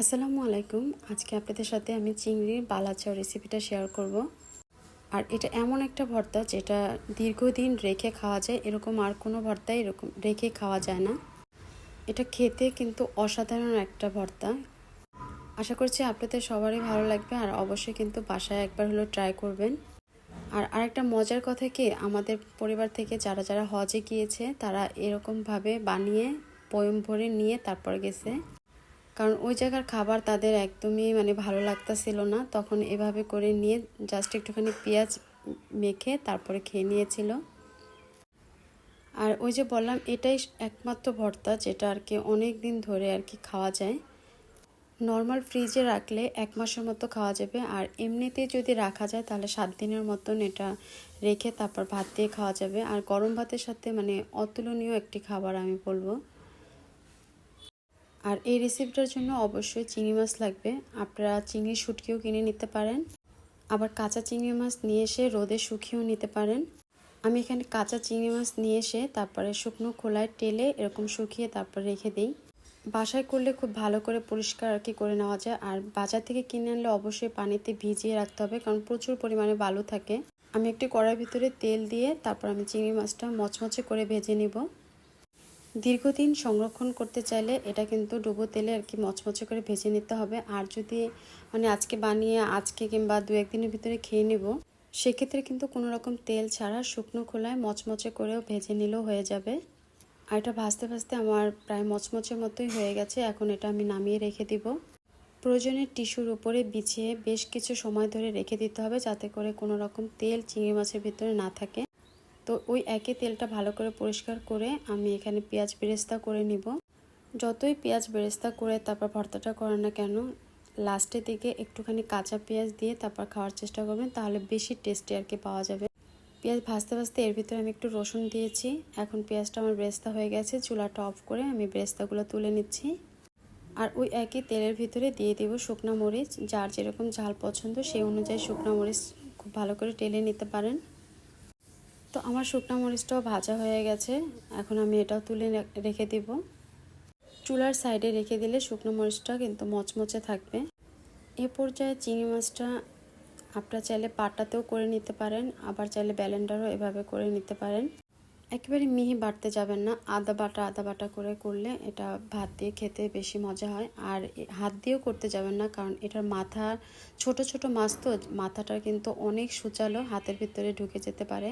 আসসালামু আলাইকুম। আজকে আপনাদের সাথে আমি চিংড়ির বালাচাও রেসিপিটা শেয়ার করব। আর এটা এমন একটা ভর্তা যেটা দীর্ঘদিন রেখে খাওয়া যায়, এরকম আর কোনো ভর্তা এরকম রেখে খাওয়া যায় না। এটা খেতে কিন্তু অসাধারণ একটা ভর্তা। আশা করছি আপনাদের সবারই ভালো লাগবে আর অবশ্যই কিন্তু বাসায় একবার হলো ট্রাই করবেন। আর আরেকটা মজার কথা কি, আমাদের পরিবার থেকে যারা যারা হজে গিয়েছে, তারা এরকমভাবে বানিয়ে, পয়ম ভরে নিয়ে তারপর গেছে। কারণ ওই জায়গার খাবার তাদের একদমই মানে ভালো লাগতেছিল না। তখন এভাবে করে নিয়ে জাস্ট একটুখানি পেঁয়াজ মেখে তারপরে খেয়ে নিয়েছিল। আর ওই যে বললাম, এটাই একমাত্র ভর্তা যেটা আর কি অনেক দিন ধরে আর কি খাওয়া যায়। নর্মাল ফ্রিজে রাখলে এক মাসের মতো খাওয়া যাবে। আর এমনিতে যদি রাখা যায়, তাহলে সাত দিনের মতন এটা রেখে তারপর ভাত দিয়ে খাওয়া যাবে। আর গরম ভাতের সাথে মানে অতুলনীয় একটি খাবার আমি বলব। আর এই রেসিপিটার জন্য অবশ্যই চিংড়ি মাছ লাগবে। আপনারা চিংড়ি শুটকিও কিনে নিতে পারেন। আবার কাঁচা চিংড়ি মাছ নিয়ে এসে রোদে শুকিয়েও নিতে পারেন। আমি এখানে কাঁচা চিংড়ি মাছ নিয়ে এসে তারপরে শুকনো খোলায় টেলে এরকম শুকিয়ে তারপর রেখে দিই। বাসায় করলে খুব ভালো করে পরিষ্কার আর কি করে নেওয়া যায়। আর বাজার থেকে কিনে আনলে অবশ্যই পানিতে ভিজিয়ে রাখতে হবে, কারণ প্রচুর পরিমাণে বালু থাকে। আমি একটি কড়াইয়ের ভিতরে তেল দিয়ে তারপর আমি চিংড়ি মাছটা মচমচে করে ভেজে নিব। দীর্ঘদিন সংরক্ষণ করতে চাইলে এটা কিন্তু ডুবো তেলে আর কি মচমচে করে ভেজে নিতে হবে। আর যদি মানে আজকে বানিয়ে, আজকে কিংবা দু একদিনের ভিতরে খেয়ে নেব, সেক্ষেত্রে কিন্তু কোনো রকম তেল ছাড়া শুকনো খোলায় মচমচে করেও ভেজে নিলেও হয়ে যাবে। আর এটা ভাজতে ভাজতে আমার প্রায় মচমচের মতোই হয়ে গেছে, এখন এটা আমি নামিয়ে রেখে দিব। প্রয়োজনে টিস্যুর উপরে বিছিয়ে বেশ কিছু সময় ধরে রেখে দিতে হবে যাতে করে কোনো রকম তেল, চিংড়ি মাছের ভিতরে না থাকে। তো ওই একই তেলটা ভালো করে পরিষ্কার করে আমি এখানে পেঁয়াজ বেরেস্তা করে নিব। যতই পেঁয়াজ বেরেস্তা করে তারপর ভর্তাটা করে না কেন লাস্টের দিকে একটুখানি কাঁচা পেঁয়াজ দিয়ে তারপর খাওয়ার চেষ্টা করবেন, তাহলে বেশি টেস্টি আর কি পাওয়া যাবে। পেঁয়াজ ভাজতে ভাজতে এর ভিতরে আমি একটু রসুন দিয়েছি। এখন পেঁয়াজটা আমার বেরেস্তা হয়ে গেছে, চুলাটা অফ করে আমি বেরেস্তাগুলো তুলে নিচ্ছি। আর ওই একই তেলের ভিতরে দিয়ে দেব শুকনো মরিচ, যার যেরকম ঝাল পছন্দ সেই অনুযায়ী শুকনো মরিচ খুব ভালো করে টেলে নিতে পারেন। তো আমার শুকনো মরিচটাও ভাজা হয়ে গেছে। এখন আমি এটাও তুলে রেখে দিব। চুলার সাইডে রেখে দিলে শুকনো মরিচটা কিন্তু মচমচে থাকবে। এ পর্যায়ে চিংড়ি মাছটা আপনারা চাইলে পাটাতেও করে নিতে পারেন, আবার চাইলে ব্যালেন্ডারও এভাবে করে নিতে পারেন। একেবারে মিহি বাটতে যাবেন না, আদা বাটা আদা বাটা করে করলে এটা ভাত দিয়ে খেতে বেশি মজা হয়। আর হাত দিয়েও করতে যাবেন না, কারণ এটার মাথা, ছোট ছোট মাছ তো, মাথাটা কিন্তু অনেক সুচালো, হাতের ভিতরে ঢুকে যেতে পারে।